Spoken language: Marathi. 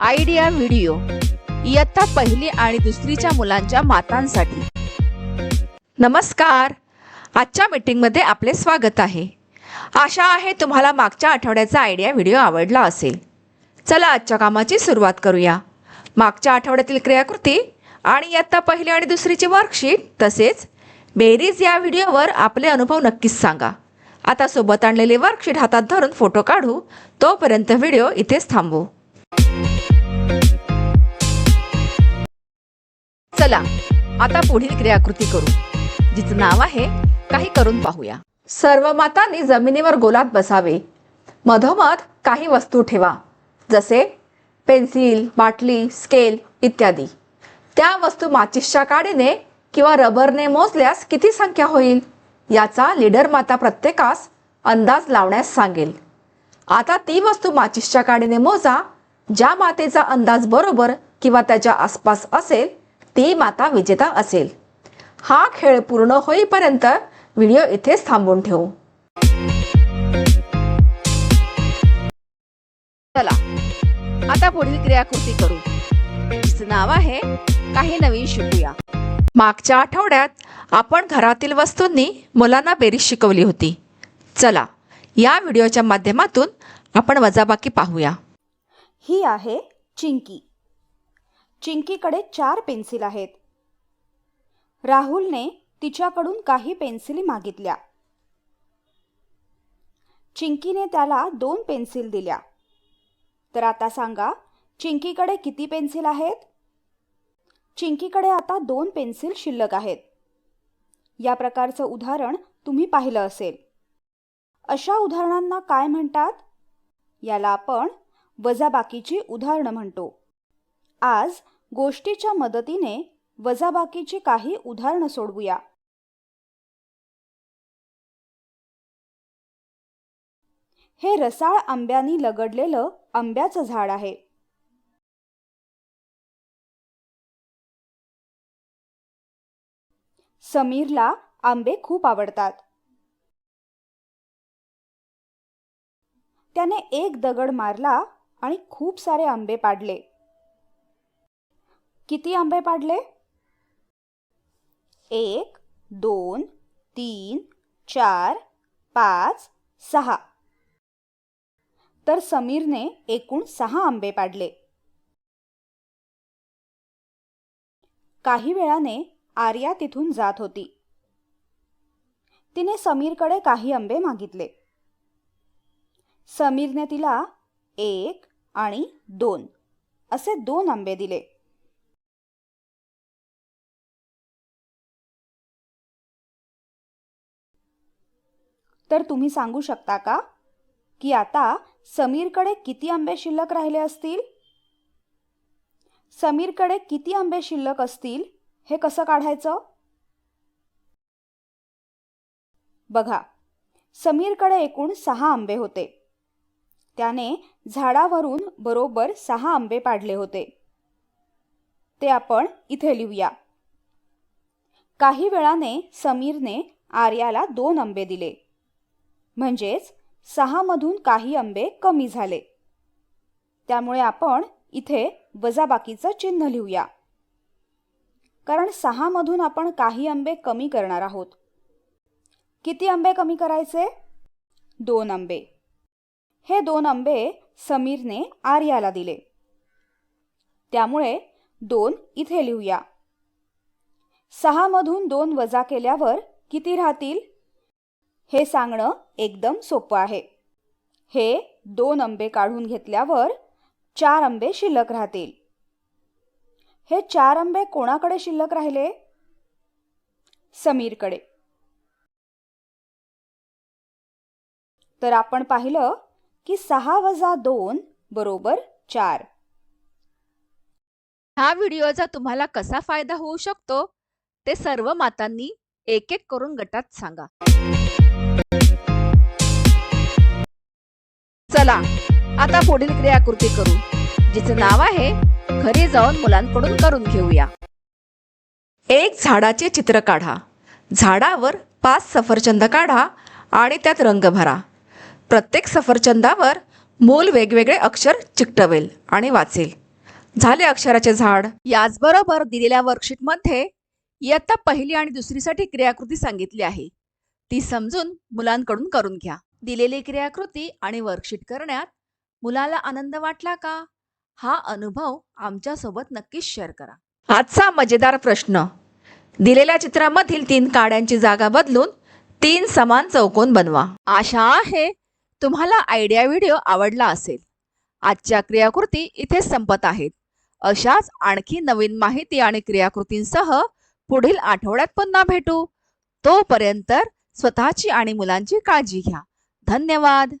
Idea video. इयत्ता पहिली आणि दुसरीच्या मुलांच्या मातांसाठी. नमस्कार. आजच्या मीटिंगमध्ये आपले स्वागत आहे. आशा आहे तुम्हाला मागच्या आठवड्याचा आयडिया व्हिडिओ आवडला असेल. चला आजच्या कामाची सुरुवात करूया. मागच्या आठवड्यातील क्रियाकृती आणि इयत्ता पहिली आणि दुसरीची वर्कशीट तसेच बेरीज या व्हिडिओवर आपले अनुभव नक्कीच सांगा. आता सोबत आणलेली वर्कशीट हातात धरून फोटो काढू तोपर्यंत व्हिडिओ इथेच थांबू चला आता पुढील क्रियाकृती करू. जिचं नाव आहे काही करून पाहूया. सर्व मातांनी जमिनीवर गोलात बसावे. मधोमध काही वस्तू ठेवा जसे पेन्सिल बाटली स्केल इत्यादी. त्या वस्तू माचिसच्या काडीने किंवा रबरने मोजल्यास किती संख्या होईल? याचा लीडर माता प्रत्येकास अंदाज लावण्यास सांगेल. आता ती वस्तू माचिसच्या काडीने मोजा ज्या मातेचा अंदाज बरोबर किंवा त्याच्या आसपास असेल ती माता विजेता असेल. हा खेळ पूर्ण होईपर्यंत व्हिडिओ इथेच थांबवून ठेवू. चला आता पुढील क्रियाकृती करू. तिचं नाव आहे काही नवीन शिकूया. मागच्या आठवड्यात आपण घरातील वस्तूंनी मुलांना बेरीज शिकवली होती. चला या व्हिडिओच्या माध्यमातून आपण वजाबाकी पाहूया. ही आहे चिंकी. चिंकीकडे चार पेन्सिल आहेत. राहुलने तिच्याकडून काही पेन्सिली मागितल्या. चिंकीने त्याला दोन पेन्सिल दिल्या. तर आता सांगा चिंकीकडे किती पेन्सिल आहेत? चिंकीकडे आता दोन पेन्सिल शिल्लक आहेत. या प्रकारचं उदाहरण तुम्ही पाहिलं असेल. अशा उदाहरणांना काय म्हणतात? याला आपण वजाबाकीची उदाहरणं म्हणतो. आज गोष्टीच्या मदतीने वजाबाकीची काही उदाहरणं सोडवूया. हे रसाळ आंब्यानी लगडलेलं आंब्याचं झाड आहे. समीरला आंबे खूप आवडतात. त्याने एक दगड मारला आणि खूप सारे आंबे पाडले. किती आंबे पाडले? एक दोन तीन चार पाच सहा. तर समीरने एकूण सहा आंबे पाडले. काही वेळाने आर्या तिथून जात होती. तिने समीरकडे काही आंबे मागितले. समीरने तिला एक आणि दोन असे दोन आंबे दिले. तर तुम्ही सांगू शकता का की आता समीरकडे किती आंबे शिल्लक राहिले असतील? समीरकडे किती आंबे शिल्लक असतील? हे कसं काढायचं? बघा समीरकडे एकूण सहा आंबे होते. त्याने झाडावरून बरोबर सहा आंबे पाडले होते. ते आपण इथे लिहूया. काही वेळाने समीरने आर्याला दोन आंबे दिले. म्हणजेच सहामधून काही आंबे कमी झाले. त्यामुळे आपण इथे वजाबाकीचं चिन्ह लिहूया. कारण सहामधून आपण काही आंबे कमी करणार आहोत. किती आंबे कमी करायचे? दोन आंबे. हे दोन आंबे समीरने आर्याला दिले. त्यामुळे दोन इथे लिहूया. सहामधून दोन वजा केल्यावर किती राहतील? हे सांगणं एकदम सोपं आहे. हे दोन आंबे काढून घेतल्यावर चार आंबे शिल्लक राहतील. हे चार आंबे कोणाकडे शिल्लक राहिले? समीरकडे. तर आपण पाहिलं की सहा वजा दोन बरोबर चार. हा व्हिडिओचा तुम्हाला कसा फायदा होऊ शकतो ते सर्व मातांनी एक एक करून गटात सांगा. चला. आता पुढील क्रियाकृती करू. जिचं नाव आहे घरी जाऊन मुलांकडून करून घेऊया. एक झाडाचे चित्र काढा. झाडावर पाच सफरचंद काढा आणि त्यात रंग भरा. प्रत्येक सफरचंदावर मूल वेगवेगळे अक्षर चिकटवेल आणि वाचेल. झाले अक्षराचे झाड. याचबरोबर दिलेल्या वर्कशीटमध्ये इयत्ता पहिली आणि दुसरीसाठी क्रियाकृती सांगितली आहे. ती समजून मुलांकडून करून घ्या. दिलेली क्रियाकृती आणि वर्कशीट करण्यात मुलाला आनंद वाटला का? हा अनुभव आमच्यासोबत नक्कीच शेअर करा. आजचा मजेदार प्रश्न. दिलेल्या चित्रामधील तीन काड्यांची जागा बदलून तीन समान चौकोन बनवा. आशा आहे तुम्हाला आयडिया व्हिडिओ आवडला असेल. आजच्या क्रियाकृती इथे संपत आहेत. अशाच आणखी नवीन माहिती आणि क्रियाकृतींसह पुढील आठवड्यात पुन्हा भेटू. तोपर्यंत स्वतःची आणि मुलांची काळजी घ्या. धन्यवाद.